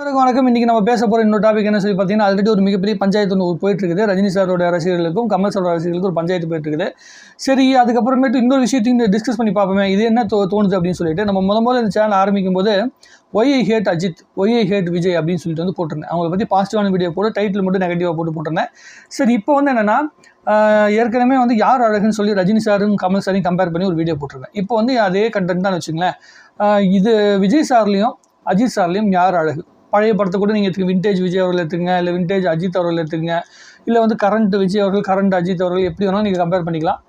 வணக்கம். இன்றைக்கி நம்ம பேச போகிற இன்னொரு டாபிக் என்ன சொல்லி பார்த்தீங்கன்னா ஆல்ரெடி ஒரு மிகப்பெரிய பஞ்சாயத்து ஒன்று போயிட்டு இருக்குது ரஜினி சாரோட ரசிகர்களுக்கும் கமல் சாரோட ரசிகர்களுக்கும் ஒரு பஞ்சாயத்து போயிட்டு இருக்குது சரி அதுக்கப்புறமேட்டு இன்னொரு விஷயத்தையும் டிஸ்கஸ் பண்ணி பார்ப்போமே. இது என்ன தோ தோணுது அப்படின்னு சொல்லிட்டு நம்ம முத முதல்ல இந்த சேனல் ஆரம்பிக்கும் போது why I hate Ajith why I hate Vijay அப்படின்னு சொல்லிட்டு வந்து போட்டிருந்தேன். அவங்கள பற்றி பாசிட்டிவான வீடியோ போட்டு டைட்டில் மட்டும் நெகட்டிவாக போட்டு போட்டிருந்தேன். சரி இப்போ வந்து என்னென்னா ஏற்கனவே வந்து யார் அழகுன்னு சொல்லி ரஜினி சாரும் கமல் சாரையும் கம்பேர் பண்ணி ஒரு வீடியோ போட்டிருந்தேன். இப்போ வந்து அதே கண்டென்ட் தான் வச்சுங்களேன் இது விஜய் சார்லேயும் அஜித் சார்லேயும் யார் அழகு? பழைய படத்தை கூட நீங்கள் எடுத்துங்க விண்டேஜ் விஜய் அவர்கள் எடுத்துங்க இல்லை விண்டேஜ் அஜித் அவர்கள் எடுத்துங்க இல்லை வந்து கரண்ட் விஜய் அவர்கள் கரண்ட் அஜித் அவர்கள் எப்படி வேணாலும் நீங்கள் கம்பேர் பண்ணிக்கலாம்.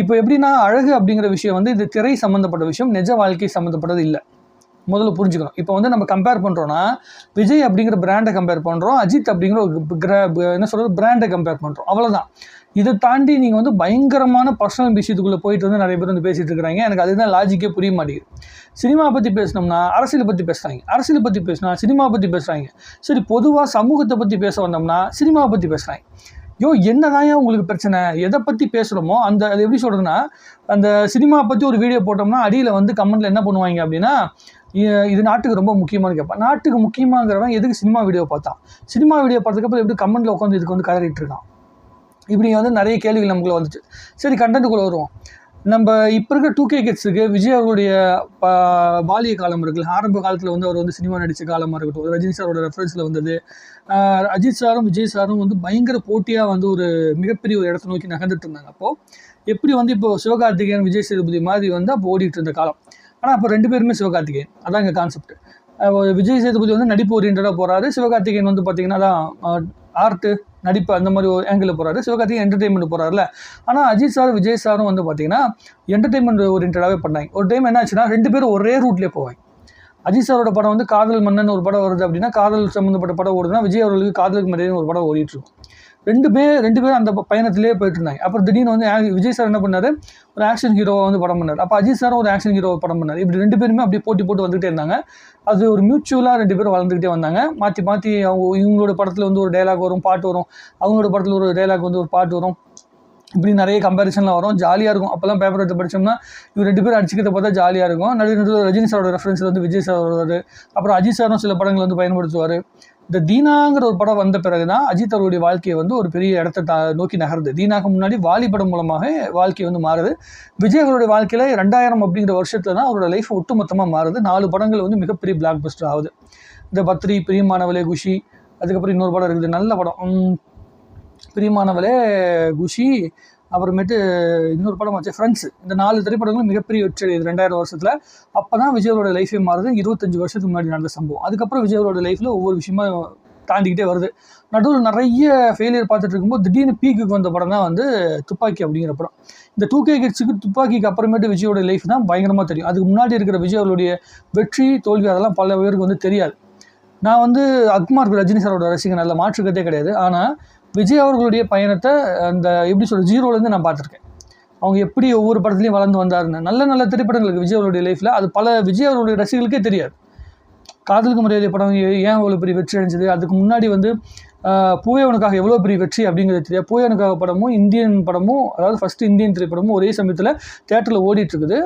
இப்போ எப்படின்னா அழகு அப்படிங்கிற விஷயம் வந்து இது திரை சம்மந்தப்பட்ட விஷயம் நிஜ வாழ்க்கை சம்மந்தப்பட்டது இல்லை. முதல்ல புரிஞ்சுக்கணும். இப்போ வந்து நம்ம கம்பேர் பண்ணுறோன்னா விஜய் அப்படிங்கிற பிராண்டை கம்பேர் பண்ணுறோம் அஜித் அப்படிங்கிற ஒரு என்ன சொல்கிறது பிராண்டை கம்பேர் பண்ணுறோம் அவ்வளோதான் இதை தாண்டி நீங்கள் வந்து பயங்கரமான பர்சனல் விஷயத்துக்குள்ளே போயிட்டு வந்து நிறைய பேர் வந்து பேசிகிட்டு இருக்கிறாங்க. எனக்கு அதுதான் லாஜிக்கே புரிய மாட்டேங்குது. சினிமா பற்றி பேசினோம்னா அரசியலை பற்றி பேசுகிறாங்க அரசியலை பற்றி பேசினா சினிமா பற்றி பேசுகிறாங்க சரி பொதுவாக சமூகத்தை பற்றி பேச வந்தோம்னா சினிமாவை பற்றி பேசுகிறாங்க யோ என்னதான் உங்களுக்கு பிரச்சனை? எதை பற்றி பேசுகிறோமோ அந்த அது எப்படி சொல்கிறதுன்னா அந்த சினிமா பற்றி ஒரு வீடியோ போட்டோம்னா அடியில் வந்து கமெண்ட்டில் என்ன பண்ணுவாங்க அப்படின்னா இது நாட்டுக்கு ரொம்ப முக்கியமானு கேட்பான். நாட்டுக்கு முக்கியமாங்கிறவன் எதுக்கு சினிமா வீடியோ பார்த்தான்? சினிமா வீடியோ பார்த்ததுக்கப்புறம் எப்படி கமெண்ட்டில் உட்காந்து இதுக்கு வந்து கதறிட்டு இருக்கான்? இப்படி வந்து நிறைய கேள்விகள் நமக்குள்ள வந்துச்சு. சரி கண்டென்ட்டுக்குள்ளே வருவோம். நம்ம இப்போ இருக்க டூ கே கிட்ஸுக்கு விஜய் அவருடைய பாலிய காலம் இருக்குல்ல. ஆரம்ப காலத்தில் வந்து அவர் வந்து சினிமா நடித்த காலமாக இருக்கட்டும் ரஜினி சாரோட ரெஃபரன்ஸில் வந்தது. அஜித் சாரும் விஜய் சாரும் வந்து பயங்கர போட்டியாக வந்து ஒரு மிகப்பெரிய ஒரு இடத்த நோக்கி நகர்ந்துட்டு இருந்தாங்க. அப்போது எப்படி வந்து இப்போ சிவகார்த்திகேயன் விஜய் சேதுபதி மாதிரி வந்து அப்போ ஓடிட்டு இருந்த காலம். ஆனால் அப்போ ரெண்டு பேருமே சிவகார்த்திகேயன். அதான் எங்கள் கான்செப்ட் விஜய் சேதுபதி வந்து நடிப்பு ஓரியன்டாக போகிறாரு சிவகார்த்திகேயன் வந்து பார்த்திங்கன்னா தான் ஆர்ட்டு நடிப்பு அந்த மாதிரி ஒரு ஆங்கிளில் போகிறாரு சிவகார்த்திகேயன் என்டர்டெயின்மெண்ட் போகிறாருல ஆனால் அஜித் சார் விஜய் சாரும் வந்து பார்த்தீங்கன்னா என்டர்டெயின்மெண்ட் ஓரியன்டாகவே பண்ணாங்க. ஒரு டைம் என்னாச்சுன்னா ரெண்டு பேரும் ஒரே ரூட்லேயே போவாங்க. அஜித் சாரோட படம் வந்து காதல் மன்னன் ஒரு படம் வருது அப்படின்னா காதல் சம்மந்தப்பட்ட படம் ஓடுதுன்னா விஜய் அவர்களுக்கு காதலுக்கு மரியாதை ஒரு படம் ஓடிட்டுருக்கும் ரெண்டு பேர் ரெண்டு பேரும் அந்த பயணத்திலே போயிட்டு இருந்தாங்க அப்புறம் திடீர்னு வந்து விஜய் சார் என்ன பண்ணார்? ஒரு ஆக்ஷன் ஹீரோவை வந்து படம் பண்ணார். அப்போ அஜித் சாரும் ஒரு ஆக்ஷன் ஹீரோவை படம் பண்ணார். இப்படி ரெண்டு பேருமே அப்படியே போட்டி போட்டு வந்துகிட்டே இருந்தாங்க. அது ஒரு மியூச்சுவலாக ரெண்டு பேரும் வளர்ந்துக்கிட்டே வந்தாங்க. மாற்றி மாற்றி அவங்க இவங்களோட படத்தில் வந்து ஒரு டைலாக் வரும் பாட்டு வரும். அவங்களோட படத்தில் ஒரு டைலாக் வந்து ஒரு பாட்டு வரும். இப்படி நிறைய கம்பேரிசன்லாம் வரும். ஜாலியாக இருக்கும். அப்போல்லாம் பேப்பர் எடுத்து படிச்சோம்னா இவர் ரெண்டு பேரும் அடிச்சுக்கிறத பார்த்தா ஜாலியாக இருக்கும். நடுவில் நடுவில் ரஜினி சாரோட ரெஃபரன்ஸில் வந்து விஜய் சார் வருவார். அப்புறம் அஜித் சாரும் சில படங்கள் வந்து பயன்படுத்துவார். இந்த தீனாங்கிற ஒரு படம் வந்த பிறகு தான் அஜித் அவருடைய வாழ்க்கையை வந்து ஒரு பெரிய இடத்தை தா நோக்கி நகருது. தீனாக்கு முன்னாடி வாலி படம் மூலமாக வாழ்க்கை வந்து மாறுது. விஜய் அவருடைய வாழ்க்கையில் ரெண்டாயிரம் அப்படிங்கிற வருஷத்தில் தான் அவரோட லைஃப் ஒட்டுமொத்தமாக மாறுது. நாலு படங்கள் வந்து மிகப்பெரிய பிளாக் பஸ்டர் ஆகுது. இந்த பத்ரி பிரியமானவளே குஷி அதுக்கப்புறம் இன்னொரு படம் இருக்குது. நல்ல படம். பிரியமானவலே பிரியமானவளே குஷி அப்புறமேட்டு இன்னொரு படம் வச்சு ஃப்ரெண்ட்ஸ் இந்த நாலு திரைப்படங்களும் மிகப்பெரிய வெற்றி அடையுது ரெண்டாயிரம் வருஷத்தில். அப்போ தான் விஜயோட லைஃபே மாறுது. இருபத்தஞ்சு வருஷத்துக்கு முன்னாடி நடந்த சம்பவம். அதுக்கப்புறம் விஜயோட லைஃப்பில் ஒவ்வொரு விஷயமா தாண்டிக்கிட்டே வருது. நடுவில் நிறைய ஃபெயிலியர் பார்த்துட்டு இருக்கும்போது திடீர்னு பீக்குக்கு வந்த படம் தான் வந்து துப்பாக்கி அப்படிங்கிற படம். இந்த டூ கே கிட்ஸுக்கு துப்பாக்கிக்கு அப்புறமேட்டு விஜயோட லைஃப் தான் பயங்கரமாக தெரியும். அதுக்கு முன்னாடி இருக்கிற விஜய் வெற்றி தோல்வி அதெல்லாம் பல பேருக்கு வந்து தெரியாது. நான் வந்து அக்மார்க் ரஜினி சாரோட ரசிகன் நல்ல மாற்றுக்கத்தே கிடையாது. ஆனால் விஜய் அவர்களுடைய பயணத்தை அந்த எப்படி சொல்கிற ஜீரோலேருந்து நான் பார்த்துருக்கேன். அவங்க எப்படி ஒவ்வொரு படத்துலையும் வளர்ந்து வந்தாருன்னு. நல்ல நல்ல திரைப்படங்களுக்கு விஜய் அவருடைய லைஃப்பில் அது பல விஜய் அவருடைய ரசிகர்களுக்கே தெரியாது. காதலுக்கு மரியாதை படம் ஏ- ஏன் அவ்வளோ பெரிய வெற்றி அடைஞ்சது? அதுக்கு முன்னாடி வந்து ஆஹ், எவ்வளோ பெரிய வெற்றி அப்படிங்கிறது தெரியாது. பூவே படமும் இந்தியன் படமும் அதாவது ஃபஸ்ட்டு இந்தியன் திரைப்படமும் ஒரே சமயத்தில் தேட்டரில் ஓடிட்டுருக்குது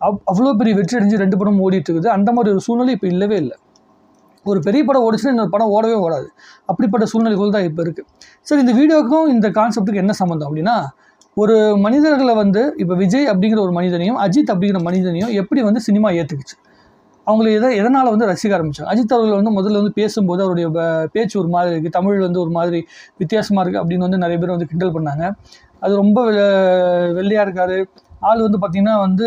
அவ் அவ்வளோ பெரிய வெற்றி அடைஞ்சு ரெண்டு படமும் ஓடிட்டுருக்குது அந்த மாதிரி ஒரு சூழ்நிலை இப்போ இல்லவே இல்லை. ஒரு பெரிய படம் ஓடிச்சுன்னா இன்னொரு படம் ஓடவே ஓடாது. அப்படிப்பட்ட சூழ்நிலைகள் தான் இப்போ இருக்குது சரி இந்த வீடியோக்கும் இந்த கான்செப்ட்டுக்கு என்ன சம்மந்தம் அப்படின்னா ஒரு மனிதர்களை வந்து இப்போ விஜய் அப்படிங்கிற ஒரு மனிதனையும் அஜித் அப்படிங்கிற மனிதனையும் எப்படி வந்து சினிமா ஏற்றுக்குச்சு அவங்களை எதை எதனால் வந்து ரசிக்க ஆரம்பித்தாங்க அஜித் அவர்கள் வந்து முதல்ல வந்து பேசும்போது அவருடைய பேச்சு ஒரு மாதிரி இருக்குது தமிழ் வந்து ஒரு மாதிரி வித்தியாசமாக இருக்குது அப்படின்னு வந்து நிறைய பேர் வந்து கிண்டல் பண்ணாங்க. அது ரொம்ப வெள்ளையாக இருக்காரு. ஆள் வந்து பார்த்திங்கன்னா வந்து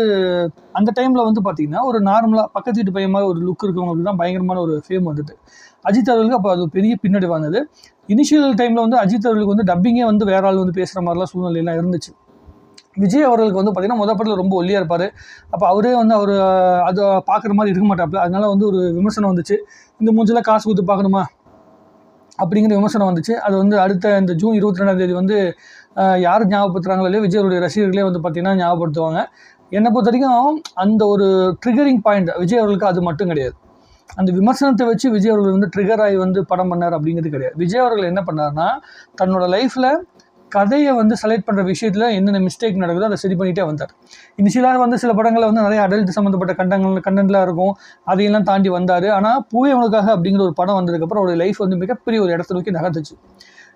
அந்த டைமில் வந்து பார்த்திங்கன்னா ஒரு நார்மலாக பக்கத்து வீட்டு பையன் மாதிரி ஒரு லுக் இருக்கவங்களுக்கு தான் பயங்கரமான ஒரு ஃபேம் வந்துட்டு அஜித் அவர்களுக்கு அப்போ அது பெரிய பின்னாடி வந்தது. இனிஷியல் டைமில் வந்து அஜித் அவர்களுக்கு வந்து டப்பிங்கே வந்து வேற ஆள் வந்து பேசுகிற மாதிரிலாம் சூழ்நிலையெல்லாம் இருந்துச்சு. விஜய் அவர்களுக்கு வந்து பார்த்திங்கன்னா முத படத்தில் ரொம்ப ஒல்லியாக இருப்பார். அப்போ அவரே வந்து அவர் அதை பார்க்குற மாதிரி இருக்க மாட்டாப்புல. அதனால வந்து ஒரு விமர்சனம் வந்துச்சு. இந்த மூஞ்சில் காசு கொடுத்து பார்க்கணுமா அப்படிங்கிற விமர்சனம் வந்துச்சு. அது வந்து அடுத்த இந்த ஜூன் இருபத்தி ரெண்டாம் தேதி வந்து யார் ஞாபகப்படுத்துகிறாங்களோ இல்லையோ விஜயோடைய ரசிகர்களே வந்து பார்த்திங்கன்னா ஞாபகப்படுத்துவாங்க. என்னை பொறுத்த வரைக்கும் அந்த ஒரு ட்ரிகரிங் பாயிண்ட் விஜய் அவர்களுக்கு அது மட்டும் கிடையாது. அந்த விமர்சனத்தை வச்சு விஜய் அவர்கள் வந்து ட்ரிகர் ஆகி வந்து படம் பண்ணார் அப்படிங்கிறது கிடையாது. விஜய் அவர்கள் என்ன பண்ணார்னா தன்னோட லைஃப்பில் கதையை வந்து செலக்ட் பண்ணுற விஷயத்தில் என்னென்ன மிஸ்டேக் நடக்குதோ அதை சரி பண்ணிகிட்டே வந்தார். இனிஷியலாக வந்து சில படங்களில் வந்து நிறைய அடல்ட் சம்மந்தப்பட்ட கண்டங்கள் கண்டென்ட்லாம் இருக்கும். அதையெல்லாம் தாண்டி வந்தார். ஆனால் பூவே அப்படிங்கிற ஒரு படம் வந்ததுக்கப்புறம் அவருடைய லைஃப் வந்து மிகப்பெரிய ஒரு இடத்த நோக்கி நகர்ந்துச்சு.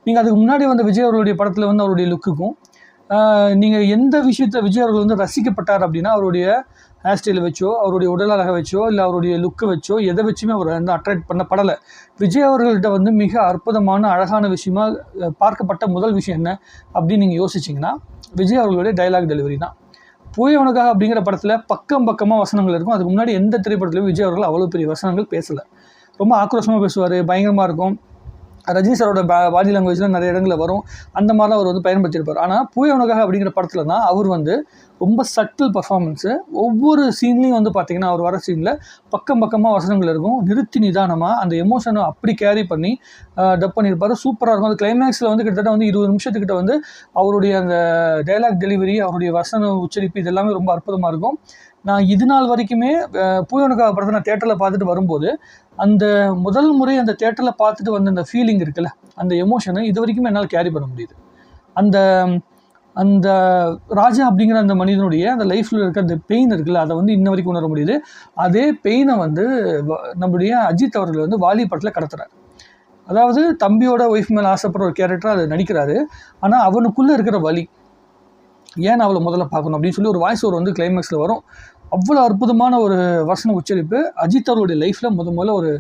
நீங்கள் அதுக்கு முன்னாடி வந்த விஜய் அவர்களுடைய படத்தில் வந்து அவருடைய லுக்குக்கும் நீங்கள் எந்த விஷயத்தை விஜய் அவர்கள் வந்து ரசிக்கப்பட்டார் அப்படின்னா அவருடைய ஹேர் ஸ்டைலை வச்சோ அவருடைய உடல் அழகை வச்சோ இல்லை அவருடைய லுக்கை வச்சோ எதை வச்சுமே அவர் வந்து அட்ராக்ட் பண்ணப்படலை. விஜய் அவர்கள்ட்ட வந்து மிக அற்புதமான அழகான விஷயமா பார்க்கப்பட்ட முதல் விஷயம் என்ன அப்படின்னு நீங்கள் யோசிச்சிங்கன்னா விஜய் அவர்களுடைய டைலாக் டெலிவரி தான். போயவனுக்காக உனக்காக அப்படிங்கிற படத்தில் பக்கம் பக்கமாக வசனங்கள் இருக்கும். அதுக்கு முன்னாடி எந்த திரைப்படத்துலையும் விஜய் அவர்கள் அவ்வளோ பெரிய வசனங்கள் பேசலை. ரொம்ப ஆக்ரோஷமாக பேசுவார் பயங்கரமாக இருக்கும். ரஜினி சாரோட பாடி லாங்குவேஜில் நிறைய இடங்களில் வரும். அந்த மாதிரிலாம் அவர் வந்து பயன்படுத்தியிருப்பார் ஆனால் பூய உனக்காக அப்படிங்கிற படத்தில் தான் அவர் வந்து ரொம்ப சட்டில் பர்ஃபார்மன்ஸு ஒவ்வொரு சீன்லேயும் வந்து பார்த்திங்கன்னா அவர் வர சீனில் பக்கம் பக்கமாக வசனங்கள் இருக்கும். நிறுத்தி நிதானமாக அந்த எமோஷனை அப்படி கேரி பண்ணி டப் பண்ணியிருப்பார். சூப்பராக இருக்கும். அது கிளைமேக்ஸில் வந்து கிட்டத்தட்ட வந்து இருபது நிமிஷத்துக்கிட்ட வந்து அவருடைய அந்த டைலாக் டெலிவரி அவருடைய வசன உச்சரிப்பு இதெல்லாமே ரொம்ப அற்புதமாக இருக்கும். நான் இது நாள் வரைக்குமே பூயனுக்காக படத்தை நான் தேட்டரில் பார்த்துட்டு வரும்போது அந்த முதல் முறை அந்த தேட்டரில் பார்த்துட்டு வந்த அந்த ஃபீலிங் இருக்குல்ல அந்த எமோஷனை இது வரைக்குமே என்னால் கேரி பண்ண முடியுது. அந்த அந்த ராஜா அப்படிங்கிற அந்த மனிதனுடைய அந்த லைஃப்பில் இருக்க அந்த பெயின் இருக்குல்ல அதை வந்து இன்ன வரைக்கும் உணர முடியுது. அதே பெயினை வந்து வ- நம்முடைய அஜித் அவர்கள் வந்து வாலி படத்தில் கடத்துறாரு. அதாவது தம்பியோட ஒய்ஃப் மேலே ஆசைப்படுற ஒரு கேரக்டர் அதை நடிக்கிறாரு. ஆனால் அவனுக்குள்ளே இருக்கிற வலி ஏன் அவளை முதல்ல பார்க்கணும் அப்படின்னு சொல்லி ஒரு வாய்ஸ் ஓவர் வந்து கிளைமேக்ஸில் வரும். அவ்வளோ அற்புதமான ஒரு வசன உச்சரிப்பு. அஜித் அவருடைய லைஃப்பில் முத முதல்ல ஒரு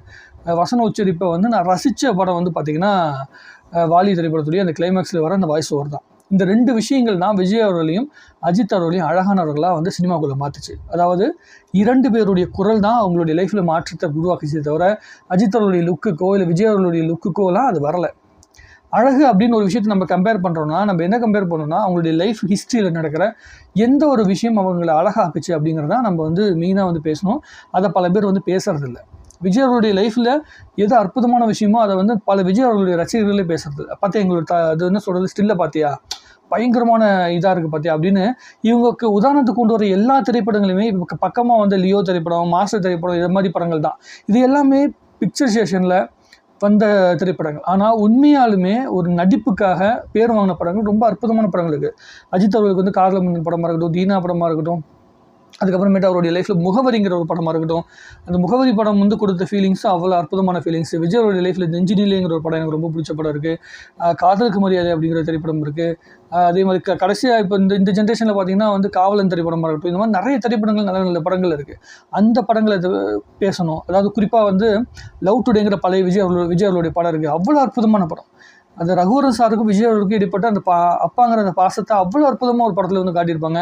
வசன உச்சரிப்பை வந்து நான் ரசித்த படம் வந்து பார்த்திங்கன்னா வாலி திரைப்படத்துடைய அந்த கிளைமேக்ஸில் வர அந்த வாய்ஸ் ஓவர் தான். இந்த ரெண்டு விஷயங்கள் தான் விஜய் அவர்களையும் அஜித் அவர்களையும் அழகானவர்களாக வந்து சினிமாக்குள்ளே மாற்றுச்சு அதாவது இரண்டு பேருடைய குரல் தான் அவங்களுடைய லைஃப்பில் மாற்றத்தை உருவாக்குச்சே தவிர அஜித் அவர்களுடைய லுக்குக்கோ இல்லை விஜய் அவர்களுடைய லுக்குக்கோலாம் அது வரலை. அழகு அப்படின்னு ஒரு விஷயத்தை நம்ம கம்பேர் பண்ணுறோம்னா நம்ம என்ன கம்பேர் பண்ணோம்னா அவங்களுடைய லைஃப் ஹிஸ்ட்ரியில் நடக்கிற எந்த ஒரு விஷயம் அவங்களை அழகாக்குச்சு அப்படிங்கிறத நம்ம வந்து மெயினாக வந்து பேசணும். அதை பல பேர் வந்து பேசுறதில்ல. விஜய் அவருடைய லைஃப்பில் எது அற்புதமான விஷயமோ அதை வந்து பல விஜய் அவர்களுடைய ரசிகர்களே பேசுறது. பார்த்தியா எங்களோட த அது என்ன சொல்கிறது ஸ்டில்லை பார்த்தியா? பயங்கரமான இதாக இருக்குது பார்த்தியா அப்படின்னு இவங்களுக்கு உதாரணத்துக்கு கொண்டு வர எல்லா திரைப்படங்களுமே பக்கமாக வந்து லியோ திரைப்படம் மாஸ்டர் திரைப்படம் இது மாதிரி படங்கள் தான். இது எல்லாமே பிக்சர் ஸ்டேஷனில் வந்த திரைப்படங்கள். ஆனால் உண்மையாலுமே ஒரு நடிப்புக்காக பேர் வாங்கின படங்கள் ரொம்ப அற்புதமான படங்கள் இருக்குது அஜித் அவர்களுக்கு வந்து காதல மன்னன் படமாக இருக்கட்டும் தீனா படமாக இருக்கட்டும் அதுக்கப்புறமேட்டு அவருடைய லைஃப்பில் முகவரிங்கிற ஒரு படமாக இருக்கட்டும் அந்த முகவரி படம் வந்து கொடுத்த ஃபீலிங்ஸும் அவ்வளோ அற்புதமான ஃபீலிங்ஸ் விஜய் அவருடைய லைஃப்பில் நெஞ்சினிலேங்கிற ஒரு படம் எனக்கு ரொம்ப பிடிச்ச படம் இருக்குது காதலுக்கு மரியாதை அப்படிங்கிற திரைப்படம் இருக்குது அதே மாதிரி க கடைசியாக இப்போ இந்த இந்த ஜென்ரேஷனில் பார்த்தீங்கன்னா வந்து காவலன் திரைப்படமாக இருக்கட்டும் இந்த மாதிரி நிறைய திரைப்படங்கள் நல்ல நல்ல படங்கள் இருக்குது அந்த படங்களை இது பேசணும். அதாவது குறிப்பாக வந்து லவ் டுடேங்கிற பழைய விஜய் அவர்களோட விஜய் அவர்களுடைய படம் இருக்குது அவ்வளோ அற்புதமான படம். அந்த ரகுவரன் சாருக்கும் விஜய் அவருக்கும் இடைப்பட்ட அந்த பா அப்பாங்கிற அந்த பாசத்தை அவ்வளோ அற்புதமாக ஒரு படத்தில் வந்து காட்டியிருப்பாங்க.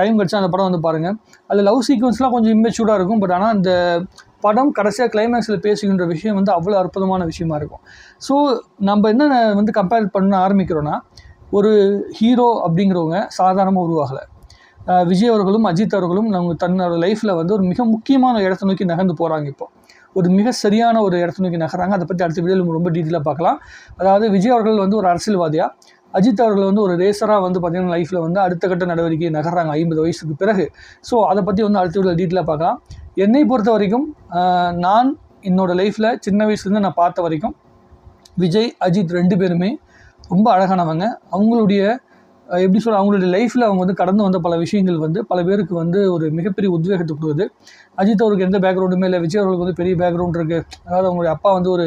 டைம் கிடச்சா அந்த படம் வந்து பாருங்கள் அதில் லவ் சீக்வன்ஸ்லாம் கொஞ்சம் இம்மெச்சூர்டாக இருக்கும் பட் ஆனால் அந்த படம் கடைசியாக கிளைமேக்ஸில் பேசுகின்ற விஷயம் வந்து அவ்வளோ அற்புதமான விஷயமா இருக்கும். ஸோ நம்ம என்ன வந்து கம்பேர் பண்ண ஆரம்பிக்கிறோன்னா ஒரு ஹீரோ அப்படிங்கிறவங்க சாதாரணமாக உருவாகலை. விஜய் அவர்களும் அஜித் அவர்களும் நம்ம தன்னோட லைஃப்பில் வந்து ஒரு மிக முக்கியமான இடத்தை நோக்கி நகர்ந்து போகிறாங்க இப்போ. ஒரு மிக சரியான ஒரு இடத்தை நோக்கி நகராங்க அதை பற்றி அடுத்த வீடியோவில் நம்ம ரொம்ப டீட்டெயிலாக பார்க்கலாம். அதாவது விஜய் அவர்கள் வந்து ஒரு அரசியல்வாதியாக அஜித் அவர்கள் வந்து ஒரு ரேசராக வந்து பார்த்திங்கன்னா லைஃப்பில் வந்து அடுத்த கட்ட நடவடிக்கை நகர்றாங்க ஐம்பது வயசுக்கு பிறகு. ஸோ அதை பற்றி வந்து அடுத்த வீடியோ டீட்டெயிலாக பார்க்கலாம். என்னை பொறுத்த வரைக்கும் நான் என்னோடய லைஃப்பில் சின்ன வயசுலேருந்து நான் பார்த்த வரைக்கும் விஜய் அஜித் ரெண்டு பேருமே ரொம்ப அழகானவங்க. அவங்களுடைய எப்படி சொல்ல அவங்களுடைய லைஃப்பில் அவங்க வந்து கடந்து வந்த பல விஷயங்கள் வந்து பல பேருக்கு வந்து ஒரு மிகப்பெரிய உத்வேகத்தை கொடுக்குது. அஜித் அவருக்கு எந்த பேக்ரவுண்டுமே இல்லை விஜய் அவர்களுக்கு வந்து பெரிய பேக்ரவுண்ட் இருக்குது அதாவது அவங்களுடைய அப்பா வந்து ஒரு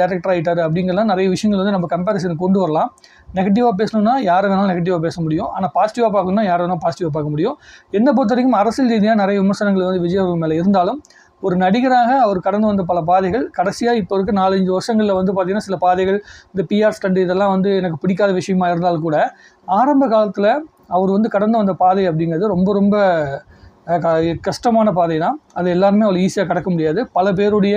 டேரக்டர் ஆகிட்டார் அப்படிங்கலாம் நிறைய விஷயங்கள் வந்து நம்ம கம்பேரிசன் கொண்டு வரலாம். நெகட்டிவாக பேசணும்னா யாரை வேணாலும் நெகட்டிவாக பேச முடியும். ஆனால் பாசிட்டிவாக பார்க்கணும்னா யாரை வேணால் பாசிட்டிவாக பார்க்க முடியும். என்னை பொறுத்த வரைக்கும் அரசியல் ரீதியாக நிறைய விமர்சனங்கள் வந்து விஜய் அவர்கள் மேலே இருந்தாலும் ஒரு நடிகராக அவர் கடந்து வந்த பல பாதைகள் கடைசியாக இப்போ இருக்க நாலஞ்சு வருஷங்களில் வந்து பார்த்திங்கன்னா சில பாதைகள் இந்த பிஆர் ஸ்டண்ட் இதெல்லாம் வந்து எனக்கு பிடிக்காத விஷயமா இருந்தாலும் கூட ஆரம்ப காலத்தில் அவர் வந்து கடந்து வந்த பாதை அப்படிங்கிறது ரொம்ப ரொம்ப கஷ்டமான பாதை தான் அது எல்லாருமே அவ்வளோ ஈஸியாக கடக்க முடியாது. பல பேருடைய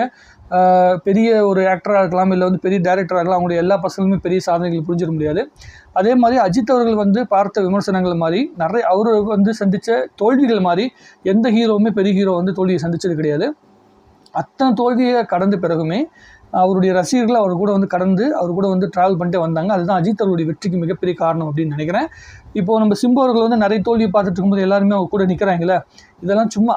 பெரிய ஒரு ஆக்டராக இருக்கலாம் இல்லை வந்து பெரிய டேரக்டராக இருக்கலாம் அவங்களுடைய எல்லா பசங்களுமே பெரிய சாதனைகள் புரிஞ்சிட முடியாது. அதே மாதிரி அஜித் அவர்கள் வந்து பார்த்த விமர்சனங்கள் மாதிரி நிறைய அவர் வந்து சந்தித்த தோல்விகள் மாதிரி எந்த ஹீரோவுமே பெரிய ஹீரோ வந்து தோல்வியை சந்திச்சது கிடையாது. அத்தனை தோல்வியை கடந்த பிறகுமே அவருடைய ரசிகர்கள் அவர் கூட வந்து கடந்து அவர் கூட வந்து ட்ராவல் பண்ணிட்டு வந்தாங்க. அதுதான் அஜித் அவருடைய வெற்றிக்கு மிகப்பெரிய காரணம் அப்படின்னு நினைக்கிறேன். இப்போ நம்ம சிம்பு அவர்கள் வந்து நிறைய தோல்வி பார்த்துட்டு இருக்கும்போது எல்லாருமே அவங்க கூட நிற்கிறாங்களே இதெல்லாம் சும்மா.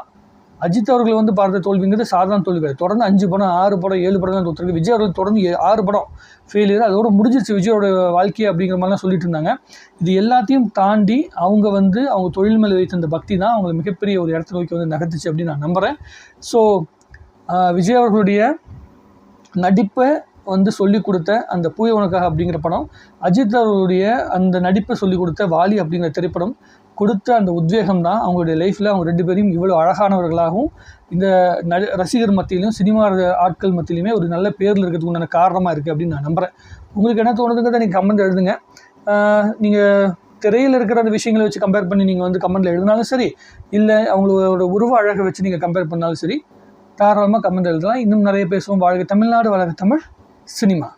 அஜித் அவர்கள் வந்து பார்த்த தோல்விங்கிறது சாதாரண தோல்வி கிடையாது. தொடர்ந்து அஞ்சு படம் ஆறு படம் ஏழு படம் தான் தோற்றுருக்கு விஜய் அவர்கள் தொடர்ந்து ஆறு படம் ஃபெயிலியர் அதோட முடிஞ்சிருச்சு விஜயோட வாழ்க்கை அப்படிங்கிற மாதிரிலாம் சொல்லிட்டு இருந்தாங்க. இது எல்லாத்தையும் தாண்டி அவங்க வந்து அவங்க தொழில் மேலே வைத்த அந்த பக்தி தான் அவங்களை மிகப்பெரிய ஒரு இடத்த நோக்கி வந்து நகர்த்துச்சு அப்படின்னு நான் நம்புகிறேன் ஸோ விஜய் அவர்களுடைய நடிப்பை வந்து சொல்லி கொடுத்த அந்த பூய உனக்காக அப்படிங்கிற படம் அஜித் அவருடைய அந்த நடிப்பை சொல்லி கொடுத்த வாலி அப்படிங்கிற திரைப்படம் கொடுத்த அந்த உத்வேகம் தான் அவங்களுடைய லைஃப்பில் அவங்க ரெண்டு பேரையும் இவ்வளோ அழகானவர்களாகவும் இந்த நடி ரசிகர் மத்தியிலும் சினிமா ஆட்கள் மத்தியிலுமே ஒரு நல்ல பேரில் இருக்கிறதுக்கு உண்டான காரணமாக இருக்குது அப்படின்னு நான் நம்புகிறேன் உங்களுக்கு என்ன தோணுதுங்கிறத நீங்கள் கமெண்ட் எழுதுங்க. நீங்கள் திரையில் இருக்கிற அந்த விஷயங்களை வச்சு கம்பேர் பண்ணி நீங்கள் வந்து கமெண்ட்டில் எழுதினாலும் சரி இல்லை அவங்களோட உருவ அழகை வச்சு நீங்கள் கம்பேர் பண்ணாலும் சரி தாராளமாக கமெண்ட் எழுதலாம். இன்னும் நிறைய பேசுவோம். வாழ்க தமிழ்நாடு வளர்க தமிழ். சினிமா.